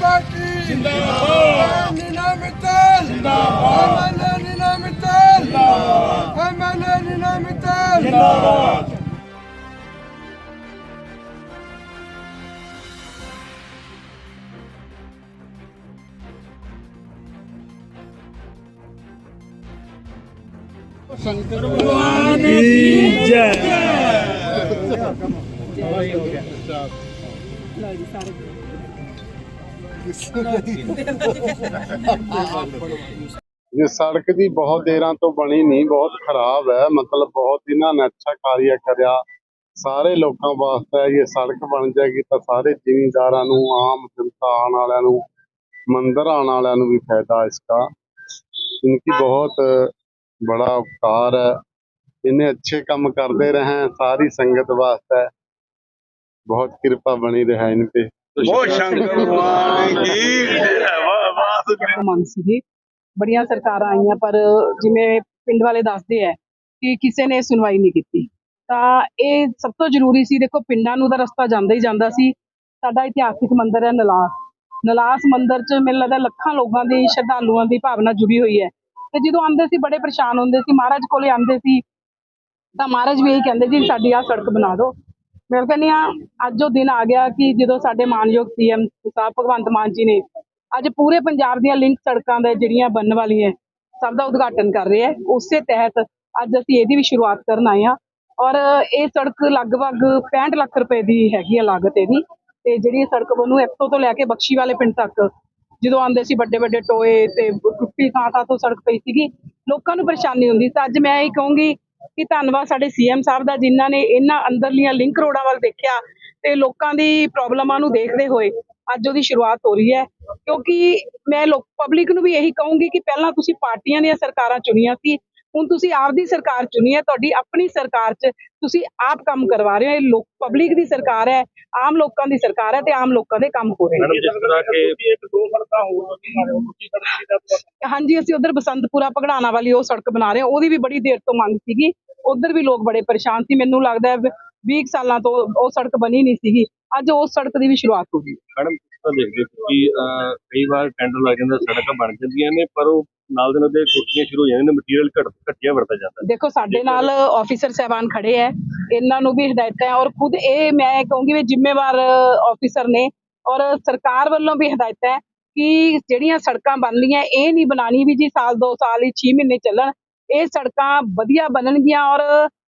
Party जिंदाबाद नीना मित्तल जिंदाबाद MLA Neena Mittal जिंदाबाद एमएलए नीना मित्तल जिंदाबाद शंकर भगवान की जय ਇਹ ਸੜਕ ਦੀ ਬਹੁਤ ਦੇਰਾਂ ਤੋਂ ਬਣੀ ਨਹੀਂ, ਬਹੁਤ ਖਰਾਬ ਹੈ, ਮਤਲਬ ਬਹੁਤ ਇਹਨਾਂ ਨੇ ਅੱਛਾ ਕਾਰਿਆ ਕਰਿਆ, ਸਾਰੇ ਲੋਕਾਂ ਵਾਸਤੇ ਇਹ ਸੜਕ ਬਣ ਜਾਏਗੀ ਤਾਂ ਸਾਰੇ ਜ਼ਿਮੀਂਦਾਰਾਂ ਨੂੰ, ਆਮ ਜਨਤਾ ਆਉਣ ਵਾਲਿਆਂ ਨੂੰ, ਮੰਦਰ ਆਉਣ ਵਾਲਿਆਂ ਨੂੰ ਵੀ ਫਾਇਦਾ ਇਸ ਦਾ। ਇਨਕੀ ਬਹੁਤ ਬੜਾ ਉਪਕਾਰ ਹੈ। ਇਹਨੇ ਅੱਛੇ ਕੰਮ ਕਰਦੇ ਰਹੇ, ਸਾਰੀ ਸੰਗਤ ਵਾਸਤੇ ਬਹੁਤ ਕਿਰਪਾ ਬਣੀ ਰਹੇ ਇਨ ਤੇ ਬਹੁਤ ਸ਼ੰਕਰ ਮੰਗ ਸੀਗੀ। ਬੜੀਆਂ ਸਰਕਾਰਾਂ ਆਈਆਂ ਪਰ ਜਿਵੇਂ ਪਿੰਡ ਵਾਲੇ ਦੱਸਦੇ ਆ ਕਿ ਕਿਸੇ ਨੇ ਸੁਣਵਾਈ ਨਹੀਂ ਕੀਤੀ। ਤਾਂ ਇਹ ਸਭ ਤੋਂ ਜ਼ਰੂਰੀ ਸੀ ਦੇਖੋ ਪਿੰਡਾਂ ਨੂੰ ਤਾਂ ਰਸਤਾ ਜਾਂਦਾ ਹੀ ਜਾਂਦਾ ਸੀ। ਸਾਡਾ ਇਤਿਹਾਸਿਕ ਮੰਦਿਰ ਹੈ ਨਲਾਸ। ਨਲਾਸ ਮੰਦਿਰ 'ਚ ਮੈਨੂੰ ਲੱਗਦਾ ਲੱਖਾਂ ਲੋਕਾਂ ਦੀ ਸ਼ਰਧਾਲੂਆਂ ਦੀ ਭਾਵਨਾ ਜੁੜੀ ਹੋਈ ਹੈ। ਤੇ ਜਦੋਂ ਆਉਂਦੇ ਸੀ ਬੜੇ ਪਰੇਸ਼ਾਨ ਹੁੰਦੇ ਸੀ। ਮਹਾਰਾਜ ਕੋਲੇ ਆਉਂਦੇ ਸੀ ਤਾਂ ਮਹਾਰਾਜ ਵੀ ਇਹੀ ਕਹਿੰਦੇ ਜੀ ਸਾਡੀ ਆਹ ਸੜਕ ਬਣਾ ਦਿਓ। ਮੈਂ ਕਹਿੰਦੀ ਹਾਂ, ਅੱਜ ਉਹ ਦਿਨ ਆ ਗਿਆ ਕਿ ਜਦੋਂ ਸਾਡੇ ਮਾਨਯੋਗ ਸੀਐਮ ਸਾਹਿਬ ਭਗਵੰਤ ਮਾਨ ਜੀ ਨੇ ਅੱਜ ਪੂਰੇ ਪੰਜਾਬ ਦੀਆਂ ਲਿੰਕ ਸੜਕਾਂ ਦੇ ਜਿਹੜੀਆਂ ਬਣਨ ਵਾਲੀਆਂ ਸਭ ਦਾ ਉਦਘਾਟਨ ਕਰ ਰਹੇ ਹੈ। ਉਸੇ ਤਹਿਤ ਅੱਜ ਅਸੀਂ ਇਹਦੀ ਵੀ ਸ਼ੁਰੂਆਤ ਕਰਨ ਆਏ ਹਾਂ ਔਰ ਇਹ ਸੜਕ ਲਗਭਗ 65 ਲੱਖ ਰੁਪਏ ਦੀ ਹੈਗੀ ਹੈ ਲਾਗਤ ਇਹਦੀ ਤੇ ਜਿਹੜੀ ਇਹ ਸੜਕ ਬਣੂ ਇੱਥੋਂ ਤੋਂ ਲੈ ਕੇ ਬਖਸ਼ੀ ਵਾਲੇ ਪਿੰਡ ਤੱਕ ਜਦੋਂ ਆਉਂਦੇ ਸੀ ਵੱਡੇ ਵੱਡੇ ਟੋਏ ਤੇ ਟੁੱਟੀ ਥਾਂ ਥਾਂ ਤੋਂ ਸੜਕ ਪਈ ਸੀਗੀ, ਲੋਕਾਂ ਨੂੰ ਪਰੇਸ਼ਾਨੀ ਹੁੰਦੀ ਸੀ। ਅੱਜ ਮੈਂ ਇਹ ਕਹੂੰਗੀ ਕਿ ਧੰਨਵਾਦ ਸਾਡੇ ਸੀਐਮ ਸਾਹਿਬ ਦਾ ਜਿਨ੍ਹਾਂ ਨੇ ਇਹਨਾਂ ਅੰਦਰਲੀਆਂ ਲਿੰਕ ਰੋਡਾਂ ਵੱਲ ਦੇਖਿਆ ਤੇ ਲੋਕਾਂ ਦੀ ਪ੍ਰੋਬਲਮਾਂ ਨੂੰ ਦੇਖਦੇ ਹੋਏ ਅੱਜ ਉਹਦੀ ਸ਼ੁਰੂਆਤ ਹੋ ਰਹੀ ਹੈ। ਕਿਉਂਕਿ ਮੈਂ ਲੋਕ, ਪਬਲਿਕ ਨੂੰ ਵੀ ਇਹੀ ਕਹੂੰਗੀ ਕਿ ਪਹਿਲਾਂ ਤੁਸੀਂ ਪਾਰਟੀਆਂ ਦੀਆਂ ਸਰਕਾਰਾਂ ਚੁਣੀਆਂ ਸੀ, ਹੁਣ ਤੁਸੀਂ ਆਪਦੀ ਸਰਕਾਰ ਚੁਣੀ ਹੈ, ਤੁਹਾਡੀ ਆਪਣੀ ਸਰਕਾਰ 'ਚ ਤੁਸੀਂ ਆਪ ਕੰਮ ਕਰਵਾ ਰਹੇ ਹੋ। ਇਹ ਲੋਕ, ਪਬਲਿਕ ਦੀ ਸਰਕਾਰ ਹੈ ਆਮ ਲੋਕਾਂ ਦੀ ਸਰਕਾਰ ਹੈ ਤੇ ਆਮ ਲੋਕਾਂ ਦੇ ਕੰਮ ਹੋ ਰਹੇ ਨੇ। ਮੈਡਮ ਜਿਸ ਤਰ੍ਹਾਂ ਕਿ ਇੱਕ ਦੋ ਸੜਕਾਂ ਹੋਰ ਦੂਜੀ ਸੜਕ ਦੀ ਹਾਂਜੀ ਅਸੀਂ ਉਧਰ ਬਸੰਤਪੁਰਾ ਪਗੜਾਣਾ ਵਾਲੀ ਉਹ ਸੜਕ ਬਣਾ ਰਹੇ ਹਾਂ। ਉਹਦੀ ਵੀ ਬੜੀ ਦੇਰ ਤੋਂ ਮੰਗ ਸੀਗੀ। ਉਧਰ ਵੀ ਲੋਕ ਬੜੇ ਪਰੇਸ਼ਾਨ ਸੀ। ਮੈਨੂੰ ਲੱਗਦਾ ਹੈ 20 ਸਾਲਾਂ ਤੋਂ ਉਹ ਸੜਕ ਬਣੀ ਨਹੀਂ ਸੀਗੀ। ਅੱਜ ਉਸ ਸੜਕ ਦੀ ਵੀ ਸ਼ੁਰੂਆਤ ਹੋ ਗਈ। ਮੈਡਮ ਤਰ੍ਹਾਂ ਦੇਖਦੇ ਹੋ ਕਿ ਅਹ, ਕਈ ਵਾਰ ਟੈਂਡਰ ਲੱਗ ਜਾਂਦਾ ਸੜਕਾਂ ਬਣ ਜਾਂਦੀਆਂ ਨੇ ਪਰ ਉਹ ਨਾਲ ਦੇ ਨਾਲ ਦੇ ਕੁੱਟੀਆਂ ਸ਼ੁਰੂ ਹੋ ਜਾਂਦੀਆਂ ਨੇ ਮਟੀਰੀਅਲ ਘੱਟ ਘਟੀਆ ਵਰਤਿਆ ਜਾਂਦਾ ਦੇਖੋ ਸਾਡੇ ਨਾਲ ਆਫੀਸਰ ਸਹਿਬਾਨ ਖੜੇ ਹੈ ਇਹਨਾਂ ਨੂੰ ਵੀ ਹਦਾਇਤਾਂ ਹੈ ਔਰ ਖੁਦ ਇਹ ਮੈਂ ਕਹੂੰਗੀ ਵੀ ਜ਼ਿੰਮੇਵਾਰ ਆਫੀਸਰ ਨੇ ਔਰ ਸਰਕਾਰ ਵੱਲੋਂ ਵੀ ਹਦਾਇਤਾਂ ਹੈ ਕਿ ਜਿਹੜੀਆਂ ਸੜਕਾਂ ਬਣਨੀਆਂ ਇਹ ਨਹੀਂ ਬਣਾਣੀ ਵੀ ਜੀ ਸਾਲ ਦੋ ਸਾਲ ਹੀ 6 ਮਹੀਨੇ ਚੱਲਣ। ਇਹ ਸੜਕਾਂ ਵਧੀਆ ਬਣਨਗੀਆਂ ਔਰ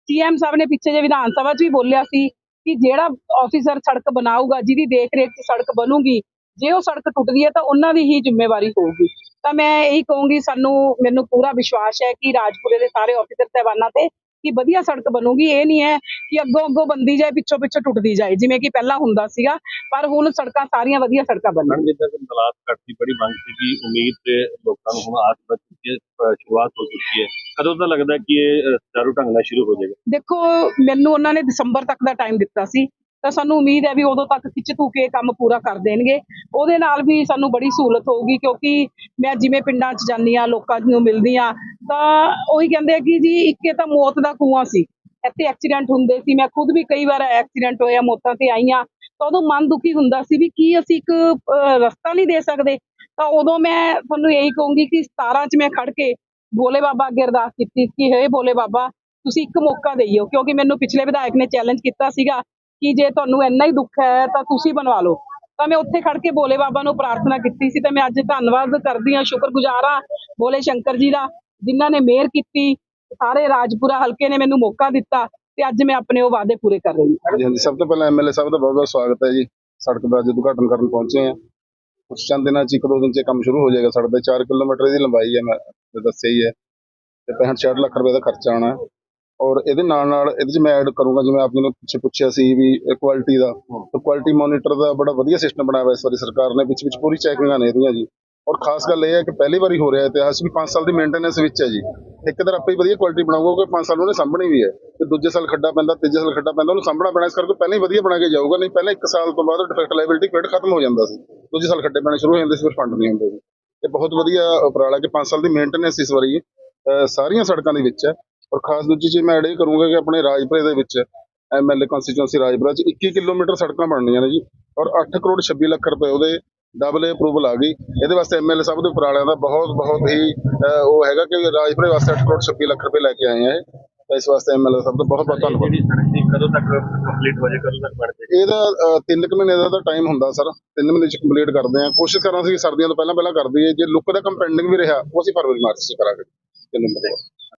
ਸੀਐਮ ਸਾਹਿਬ ਨੇ ਪਿੱਛੇ ਜੇ ਵਿਧਾਨ ਸਭਾ 'ਚ ਵੀ ਬੋਲਿਆ ਸੀ ਕਿ ਜਿਹੜਾ ਆਫੀਸਰ ਸੜਕ ਬਣਾਊਗਾ, ਜਿਹਦੀ ਦੇਖ ਰੇਖ 'ਚ ਸੜਕ ਬਣੂਗੀ, ਜੇ ਉਹ ਸੜਕ ਟੁੱਟਦੀ ਹੈ ਤਾਂ ਉਹਨਾਂ ਦੀ ਹੀ ਜ਼ਿੰਮੇਵਾਰੀ ਹੋਊਗੀ। ਤਾਂ ਮੈਂ ਇਹੀ ਕਹੂੰਗੀ, ਸਾਨੂੰ, ਮੈਨੂੰ ਪੂਰਾ ਵਿਸ਼ਵਾਸ ਹੈ ਕਿ ਰਾਜਪੁਰੇ ਦੇ ਸਾਰੇ ਆਫੀਸਰ ਸਾਹਿਬਾਨਾਂ ਤੇ ਕਿ ਵਧੀਆ ਸੜਕ ਬਣੂਗੀ ਇਹ ਨਹੀਂ ਹੈ ਕਿ ਅੱਗੋਂ ਅੱਗੋਂ ਬੰਦੀ ਜਾਏ ਪਿੱਛੋਂ ਪਿੱਛੋਂ ਟੁੱਟਦੀ ਜਾਏ ਜਿਵੇਂ ਕਿ ਪਹਿਲਾਂ ਹੁੰਦਾ ਸੀਗਾ ਪਰ ਹੁਣ ਸੜਕਾਂ ਸਾਰੀਆਂ ਵਧੀਆ ਸੜਕਾਂ ਮੈਡਮ ਜਿੱਦਾਂ ਕਿ ਬੜੀ ਮੰਗ ਸੀਗੀ ਉਮੀਦ ਤੇ ਲੋਕਾਂ ਨੂੰ ਹੁਣ ਆਸ ਬਚ ਚੁੱਕੀ ਹੈ ਅਹ, ਸ਼ੁਰੂਆਤ ਹੋ ਚੁੱਕੀ ਹੈ। ਕਦੋਂ ਤਾਂ ਲੱਗਦਾ ਕਿ ਇਹ ਚਾਰੂ ਢੰਗ ਨਾਲ ਸ਼ੁਰੂ ਹੋ ਜਾਏਗਾ? ਦੇਖੋ ਮੈਨੂੰ ਉਹਨਾਂ ਨੇ ਦਸੰਬਰ ਤੱਕ ਦਾ ਟਾਈਮ ਦਿੱਤਾ ਸੀ। ਤਾਂ ਸਾਨੂੰ ਉਮੀਦ ਹੈ ਵੀ ਉਦੋਂ ਤੱਕ ਖਿੱਚ ਧੂ ਕੇ ਕੰਮ ਪੂਰਾ ਕਰ ਦੇਣਗੇ। ਉਹਦੇ ਨਾਲ ਵੀ ਸਾਨੂੰ ਬੜੀ ਸਹੂਲਤ ਹੋਊਗੀ ਕਿਉਂਕਿ ਮੈਂ ਜਿਵੇਂ ਪਿੰਡਾਂ 'ਚ ਜਾਂਦੀ ਆ ਲੋਕਾਂ ਨੂੰ ਮਿਲਦੀ ਆ ਤਾਂ ਉਹੀ ਕਹਿੰਦੇ ਆ ਕਿ ਜੀ ਇੱਕੇ ਤਾਂ ਮੌਤ ਦਾ ਕੂਆਂ ਸੀ। ਇੱਥੇ ਐਕਸੀਡੈਂਟ ਹੁੰਦੇ ਸੀ। ਮੈਂ ਖੁਦ ਵੀ ਕਈ ਵਾਰ ਐਕਸੀਡੈਂਟ ਹੋਇਆ, ਮੌਤਾਂ ਤੇ ਆਈਆਂ ਤਾਂ ਉਦੋਂ ਮਨ ਦੁਖੀ ਹੁੰਦਾ ਸੀ ਵੀ ਕੀ ਅਸੀਂ ਇੱਕ ਰਸਤਾ ਨਹੀਂ ਦੇ ਸਕਦੇ। ਤਾਂ ਉਦੋਂ ਮੈਂ ਤੁਹਾਨੂੰ ਇਹੀ ਕਹੂੰਗੀ ਕਿ 17 'ਚ ਮੈਂ ਖੜ ਕੇ ਭੋਲੇ ਬਾਬਾ ਅੱਗੇ ਅਰਦਾਸ ਕੀਤੀ ਕਿ ਹੇ ਭੋਲੇ ਬਾਬਾ, ਤੁਸੀਂ ਇੱਕ ਮੌਕਾ ਦੇਈਓ। ਕਿਉਂਕਿ ਮੈਨੂੰ ਪਿਛਲੇ ਵਿਧਾਇਕ ਨੇ ਚੈਲੰਜ ਕੀਤਾ ਸੀਗਾ ਕਿ ਜੇ ਤੁਹਾਨੂੰ ਇੰਨਾ ਹੀ ਦੁੱਖ ਹੈ, ਤਾਂ ਤੁਸੀਂ ਬਣਵਾ ਲਓ। ਤਾਂ ਮੈਂ ਉੱਥੇ ਖੜ ਕੇ ਭੋਲੇ ਬਾਬਾ ਨੂੰ ਪ੍ਰਾਰਥਨਾ ਕੀਤੀ ਸੀ ਤੇ ਮੈਂ ਅੱਜ ਧੰਨਵਾਦ ਕਰਦੀ ਹਾਂ, ਸ਼ੁਕਰਗੁਜ਼ਾਰ ਹਾਂ ਭੋਲੇ ਸ਼ੰਕਰ ਜੀ ਦਾ, ਜਿਨ੍ਹਾਂ ਨੇ ਮਿਹਰ ਕੀਤੀ। ਸਾਰੇ ਰਾਜਪੁਰਾ ਹਲਕੇ ਨੇ ਮੈਨੂੰ ਮੌਕਾ ਦਿੱਤਾ ਤੇ ਅੱਜ ਮੈਂ ਆਪਣੇ ਉਹ ਵਾਅਦੇ ਪੂਰੇ ਕਰ ਰਹੀ ਹਾਂ। ਹਾਂਜੀ ਸਭ ਤੋਂ ਪਹਿਲਾਂ ਐਮਐਲਏ ਸਾਹਿਬ ਦਾ ਬਹੁਤ ਬਹੁਤ ਸਵਾਗਤ ਹੈ ਜੀ। ਸੜਕ ਦਾ ਅੱਜ ਉਦਘਾਟਨ ਕਰਨ ਪਹੁੰਚੇ ਆ ਕੁਝ ਚੰਦ ਦਿਨਾਂ 'ਚ ਇੱਕ ਦੋ ਦਿਨ 'ਚ ਕੰਮ ਸ਼ੁਰੂ ਹੋ ਜਾਏਗਾ। ਸੜਕ ਦੇ 4 ਕਿਲੋਮੀਟਰ ਦੀ ਲੰਬਾਈ ਹੈ, ਮੈਂ ਦੱਸਿਆ ਹੀ ਹੈ। ਤੇ 65 66 ਲੱਖ ਰੁਪਏ ਦਾ ਖਰਚਾ ਆਉਣਾ ਔਰ ਇਹਦੇ ਨਾਲ ਨਾਲ ਇਹਦੇ 'ਚ ਮੈਂ ਐਡ ਕਰੂੰਗਾ ਜਿਵੇਂ ਆਪ ਜੀ ਨੇ ਪਿੱਛੇ ਪੁੱਛਿਆ ਸੀ ਵੀ ਕੁਆਲਿਟੀ ਦਾ। ਤਾਂ ਕੁਆਲਿਟੀ ਮੋਨੀਟਰ ਦਾ ਬੜਾ ਵਧੀਆ ਸਿਸਟਮ ਬਣਾਇਆ ਹੋਇਆ ਇਸ ਵਾਰੀ ਸਰਕਾਰ ਨੇ ਵਿੱਚ ਵਿੱਚ ਪੂਰੀ ਚੈਕਿੰਗਾਂ ਨੇ ਇਹਦੀਆਂ ਜੀ। ਔਰ ਖਾਸ ਗੱਲ ਇਹ ਹੈ ਕਿ ਪਹਿਲੀ ਵਾਰੀ ਹੋ ਰਿਹਾ ਇਤਿਹਾਸ ਵੀ 5 ਸਾਲ ਦੀ ਮੇਨਟੇਨੈਂਸ ਵਿੱਚ ਹੈ ਜੀ। ਠੇਕੇਦਾਰ ਆਪੇ ਹੀ ਵਧੀਆ ਕੁਆਲਿਟੀ ਬਣਾਊਗਾ ਕਿ 5 ਸਾਲ ਉਹਨੇ ਸਾਂਭਣੀ ਵੀ ਹੈ। ਤੇ ਦੂਜੇ ਸਾਲ ਖੱਡਾ ਪੈਂਦਾ ਤੀਜੇ ਸਾਲ ਖੱਡਾ ਪੈਂਦਾ ਉਹਨੂੰ ਸਾਂਭਣਾ ਪੈਣਾ ਇਸ ਕਰਕੇ ਪਹਿਲਾਂ ਹੀ ਵਧੀਆ ਬਣਾ ਕੇ ਜਾਊਗਾ ਨਹੀਂ ਪਹਿਲਾਂ ਇੱਕ ਸਾਲ ਤੋਂ ਬਾਅਦ ਡਿਫੈਕਟ ਲਾਇਬਿਲਿਟੀ ਪੀਰੀਅਡ ਖਤਮ ਹੋ ਜਾਂਦਾ ਸੀ। ਦੂਜੇ ਸਾਲ ਖੱਡੇ ਪੈਣੇ ਸ਼ੁਰੂ ਹੋ ਜਾਂਦੇ ਸੀ ਫਿਰ ਫੰਡ ਨਹੀਂ ਹੁੰਦੇ ਸੀ। ਇਹ ਬਹੁਤ ਵਧੀਆ ਉਪਰਾਲਾ ਕਿ 5 ਸਾਲ ਦੀ ਮੇਨਟੇਨੈਂਸ ਇਸ ਵਾਰੀ ਸਾਰੀਆਂ ਸੜਕਾਂ ਦੇ ਵਿੱਚ ਹੈ। ਔਰ ਖਾਸ ਦੂਜੀ ਚੀਜ਼ ਮੈਂ ਐਡ ਇਹ ਕਰੂੰਗਾ ਕਿ ਆਪਣੇ ਰਾਜਪੁਰੇ ਦੇ ਵਿੱਚ ਐਮਐਲਏ ਕੰਸਟੀਚੁਐਂਸੀ ਰਾਜਪੁਰਾ ਚ 21 ਕਿਲੋਮੀਟਰ ਸੜਕਾਂ ਬਣਨੀਆਂ ਨੇ ਜੀ ਔਰ 8 ਕਰੋੜ 26 ਲੱਖ ਰੁਪਏ ਉਹਦੇ ਡਬਲ ਅਪਰੂਵਲ ਆ ਗਈ। ਇਹਦੇ ਵਾਸਤੇ ਐਮਐਲਏ ਸਾਹਿਬ ਦੇ ਉਪਰਾਲਿਆਂ ਦਾ ਬਹੁਤ ਬਹੁਤ ਹੀ ਉਹ ਹੈਗਾ ਕਿ ਰਾਜਪੁਰੇ ਵਾਸਤੇ 8 ਕਰੋੜ 26 ਲੱਖ ਰੁਪਏ ਲੈ ਕੇ ਆਏ ਆ ਤਾਂ ਇਸ ਵਾਸਤੇ ਐਮਐਲਏ ਸਾਹਿਬ ਦਾ ਬਹੁਤ ਬਹੁਤ ਧੰਨਵਾਦ। ਕਦੋਂ ਤੱਕ ਕੰਪਲੀਟ ਹੋ ਜਾਏ ਕਦੋਂ ਤੱਕ ਬਣ ਜਾਏ ਇਹਦਾ 3 ਕੁ ਮਹੀਨੇ ਦਾ ਤਾਂ ਟਾਈਮ ਹੁੰਦਾ ਸਰ। 3 ਮਹੀਨੇ ਚ ਕੰਪਲੀਟ ਕਰਦੇ ਆ। ਕੋਸ਼ਿਸ਼ ਕਰਾਂਗੇ ਕਿ ਸਰਦੀਆਂ ਤੋਂ ਪਹਿਲਾਂ ਪਹਿਲਾਂ ਕਰ ਦਈਏ। ਜੇ ਲੁੱਕ ਦਾ ਕੰਮ ਪੈਂਡਿੰਗ ਵੀ ਰਿਹਾ ਉਹ ਅਸੀਂ ਫਰਵਰੀ ਮਾਰਚ ਚ ਕਰਾਂਗੇ। ਤਿੰਨ